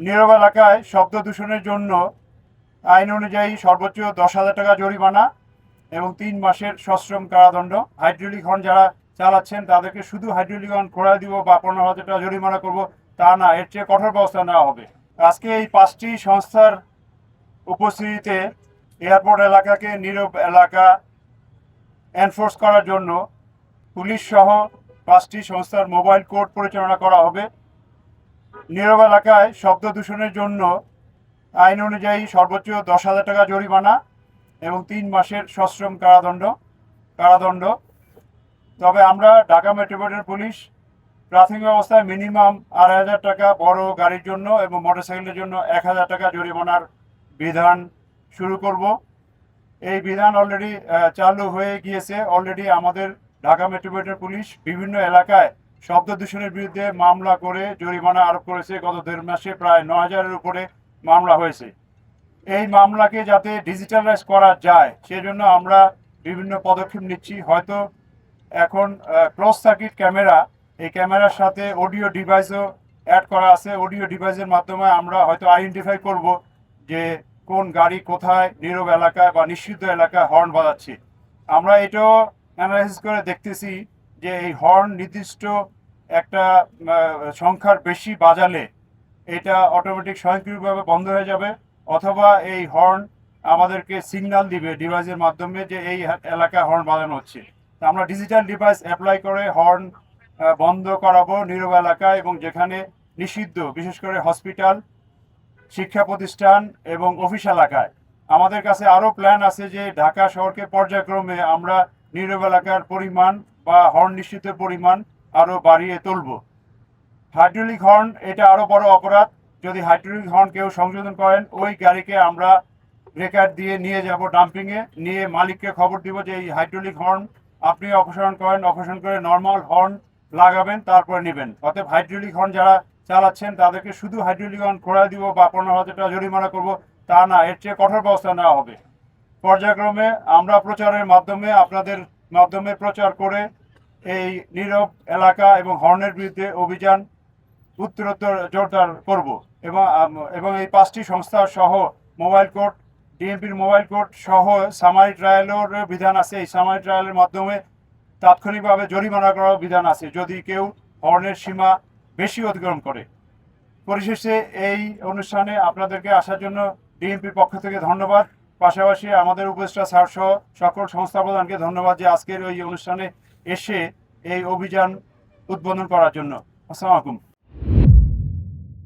নীরব এলাকায় শব্দ দূষণের জন্য আইন অনুযায়ী সর্বোচ্চ দশ হাজার টাকা জরিমানা এবং তিন মাসের সশ্রম কারাদণ্ড। হাইড্রোলিক হর্ন যারা চালাচ্ছেন, তাদেরকে শুধু হাইড্রোলিক হর্ন খোড়া দিব বা পনেরো হাজার টাকা জরিমানা করব, তা না, এর চেয়ে কঠোর ব্যবস্থা নেওয়া হবে। আজকে এই পাঁচটি সংস্থার উপস্থিতিতে এয়ারপোর্ট এলাকাকে নীরব এলাকা এনফোর্স করার জন্য পুলিশ সহ পাঁচটি সংস্থার মোবাইল কোর্ট পরিচালনা করা হবে। নীরব এলাকায় শব্দ দূষণের জন্য আইন অনুযায়ী সর্বোচ্চ দশ হাজার টাকা জরিমানা এবং তিন মাসের সশ্রম কারাদণ্ড কারাদণ্ড। তবে আমরা ঢাকা মেট্রোপলিটন পুলিশ প্রাথমিক অবস্থায় মিনিমাম আড়াই হাজার টাকা বড় গাড়ির জন্য এবং মোটরসাইকেলের জন্য এক হাজার টাকা জরিমানার বিধান শুরু করব। এই বিধান অলরেডি চালু হয়ে গিয়েছে। অলরেডি আমাদের ঢাকা মেট্রোপলিটন পুলিশ বিভিন্ন এলাকায় শব্দ দূষণের বিরুদ্ধে মামলা করে জরিমানা আরোপ করেছে গত দেড় মাসে প্রায় ন হাজারের উপরে মামলা হয়েছে। এই মামলাকে যাতে ডিজিটালাইজ করা যায়, সেজন্য আমরা বিভিন্ন পদক্ষেপ নিচ্ছি। হয়তো এখন ক্লোজ সার্কিট ক্যামেরা, এই ক্যামেরার সাথে অডিও ডিভাইসও অ্যাড করা আছে। অডিও ডিভাইসের মাধ্যমে আমরা হয়তো আইডেন্টিফাই করব যে কোন গাড়ি কোথায় নীরব এলাকায় বা নিষিদ্ধ এলাকায় হর্ন বাজাচ্ছে। আমরা এটাও অ্যানালাইসিস করে দেখতেছি যে এই হর্ন নির্দিষ্ট একটা সংখ্যার বেশি বাজালে এটা অটোমেটিক স্বয়ংক্রিয়ভাবে বন্ধ হয়ে যাবে, অথবা এই হর্ন আমাদেরকে সিগন্যাল দিবে ডিভাইসের মাধ্যমে যে এই এলাকায় হর্ন বাজানো হচ্ছে। আমরা ডিজিটাল ডিভাইস অ্যাপ্লাই করে হর্ন বন্ধ করাবো নিরব এলাকায় এবং যেখানে নিষিদ্ধ, বিশেষ করে হসপিটাল শিক্ষা প্রতিষ্ঠান এবং অফিস এলাকায়। আমাদের কাছে আরও প্ল্যান আছে যে ঢাকা শহরকে পর্যায়ক্রমে আমরা নিরব এলাকার পরিমাণ বা হর্ন নিশ্চিতের পরিমাণ আরও বাড়িয়ে তুলব। হাইড্রোলিক হর্ন, এটা আরও বড় অপরাধ। যদি হাইড্রোলিক হর্ন কেউ সংশোধন করেন, ওই গাড়িকে আমরা ব্রেকার দিয়ে নিয়ে যাব ডাম্পিংয়ে নিয়ে মালিককে খবর দিব যে এই হাইড্রোলিক হর্ন আপনি অপসারণ করেন, অপসারণ করে নর্মাল হর্ন লাগাবেন, তারপরে নেবেন। অতএব হাইড্রোলিক হর্ন যারা চালাচ্ছেন, তাদেরকে শুধু হাইড্রোলিক হর্ন খোড়া দিব বা পনেরো হাজার টাকা জরিমানা করব, তা না, এর চেয়ে কঠোর ব্যবস্থা নেওয়া হবে। পর্যায়ক্রমে আমরা প্রচারের মাধ্যমে, আপনাদের মাধ্যমে প্রচার করে এই নীরব এলাকা এবং হর্নের বিরুদ্ধে অভিযান উত্তরোত্তর জোরদার করব এবং এবং এই পাঁচটি সংস্থা সহ মোবাইল কোর্ট, ডিএমপির মোবাইল কোর্ট সহ সামারি ট্রায়ালের বিধান আছে। এই সামারি ট্রায়ালের মাধ্যমে তাৎক্ষণিকভাবে জরিমানা করার বিধান আছে। যদি কেউ হর্নের সীমা বেশি অতিক্রম করে। পরিশেষে এই অনুষ্ঠানে আপনাদেরকে আসার জন্য ডিএমপির পক্ষ থেকে ধন্যবাদ। পাশাপাশি আমাদের উপদেষ্টা স্যার সহ সকল সংস্থা প্রধানকে ধন্যবাদ যে আজকের ওই অনুষ্ঠানে এসে এই অভিযান উদ্বোধন করার জন্য। আসসালামু আলাইকুম।